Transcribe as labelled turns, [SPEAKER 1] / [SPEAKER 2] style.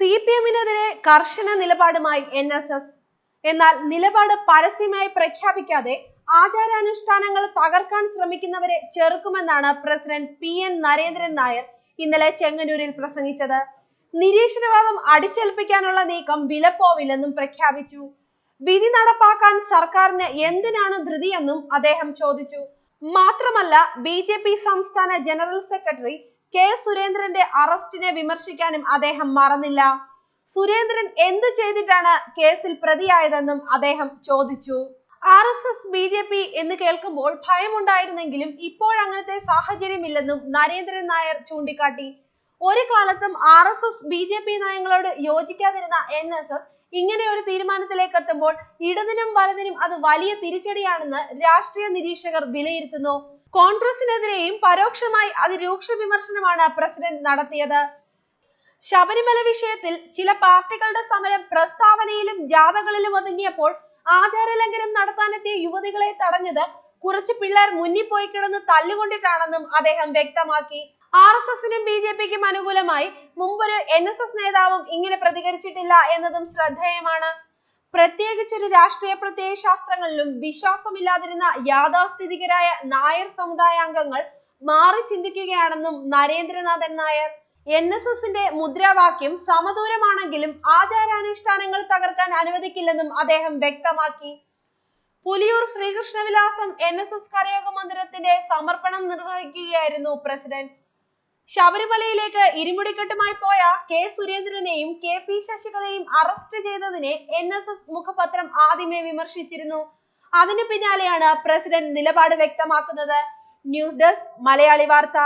[SPEAKER 1] C P എമ്മിനെതിരെ കർശന നിലപാടുമായി N S S. എന്നാൽ നിലപാട് പരസ്യമായി പ്രഖ്യാപിക്കാതെ ആചാരാനുഷ്ഠാനങ്ങൾ തകർക്കാൻ ശ്രമിക്കുന്നവരെ ചെറുക്കുമെന്നാണ് president P N Narendran Nair ഇന്നലെ ചെങ്ങന്നൂരിൽ പ്രസംഗിച്ചത്. നിരീശ്വരവാദം അടിച്ചേൽപ്പിക്കാനുള്ള നീക്കം വിലപ്പോവില്ലെന്നും പ്രഖ്യാപിച്ചു. വിധി നടപ്പാക്കാൻ സർക്കാരിന് എന്തിനാണ് ധൃതിയെന്നും അദ്ദേഹം ചോദിച്ചു. മാത്രമല്ല ബി ജെ പി സംസ്ഥാന ജനറൽ സെക്രട്ടറി കെ സുരേന്ദ്രന്റെ അറസ്റ്റിനെ വിമർശിക്കാനും അദ്ദേഹം മറന്നില്ല. സുരേന്ദ്രൻ എന്തു ചെയ്തിട്ടാണ് കേസിൽ പ്രതിയായതെന്നും അദ്ദേഹം ചോദിച്ചു. R S S B J P എന്ന് കേൾക്കുമ്പോൾ ഭയമുണ്ടായിരുന്നെങ്കിലും ഇപ്പോഴങ്ങനത്തെ സാഹചര്യമില്ലെന്നും നരേന്ദ്രൻ നായർ ചൂണ്ടിക്കാട്ടി. ഒരു കാലത്തും R S S B J P നയങ്ങളോട് യോജിക്കാതിരുന്ന എൻ എസ് എസ് ഇങ്ങനെ ഒരു തീരുമാനത്തിലേക്ക് എത്തുമ്പോൾ ഇടതിനും വലതിനും അത് വലിയ തിരിച്ചടിയാണെന്ന് രാഷ്ട്രീയ നിരീക്ഷകർ വിലയിരുത്തുന്നു. കോൺഗ്രസിനെതിരെയും പരോക്ഷമായി അതിരൂക്ഷ വിമർശനമാണ് പ്രസിഡന്റ് നടത്തിയത്. ശബരിമല വിഷയത്തിൽ ചില പാർട്ടികളുടെ സമരം പ്രസ്താവനയിലും ജാഥകളിലും ഒതുങ്ങിയപ്പോൾ ആചാരലംഘനം നടത്താനെത്തിയ യുവതികളെ തടഞ്ഞത് കുറച്ച് പിള്ളേർ മുന്നിൽ പോയി കിടന്ന് തല്ലുകൊണ്ടിട്ടാണെന്നും അദ്ദേഹം വ്യക്തമാക്കി. ആർ എസ് എസിനും ബി ജെ പിക്കും അനുകൂലമായി മുമ്പൊരു എൻ എസ് എസ് നേതാവും ഇങ്ങനെ പ്രതികരിച്ചിട്ടില്ല എന്നതും ശ്രദ്ധേയമാണ്. പ്രത്യേകിച്ചൊരു രാഷ്ട്രീയ പ്രത്യയ ശാസ്ത്രങ്ങളിലും വിശ്വാസമില്ലാതിരുന്ന യാഥാസ്ഥിതികരായ നായർ സമുദായാംഗങ്ങൾ മാറി ചിന്തിക്കുകയാണെന്നും നരേന്ദ്രനാഥൻ നായർ. എൻ എസ് എസിന്റെ മുദ്രാവാക്യം സമദൂരമാണെങ്കിലും ആചാരാനുഷ്ഠാനങ്ങൾ തകർക്കാൻ അനുവദിക്കില്ലെന്നും അദ്ദേഹം വ്യക്തമാക്കി. Puliyoor Sreekrishnavilasam N S S കരയോഗ മന്ദിരത്തിന്റെ സമർപ്പണം നിർവഹിക്കുകയായിരുന്നു പ്രസിഡന്റ്. ശബരിമലയിലേക്ക് ഇരുമുടിക്കെട്ടുമായി പോയ കെ സുരേന്ദ്രനെയും കെ പി ശശികലയെയും അറസ്റ്റ് ചെയ്തതിനെ എൻ എസ് എസ് മുഖപത്രം ആദ്യമേ വിമർശിച്ചിരുന്നു. അതിനു പിന്നാലെയാണ് പ്രസിഡന്റ് നിലപാട് വ്യക്തമാക്കുന്നത്. ന്യൂസ് ഡെസ്ക് മലയാളി വാർത്ത.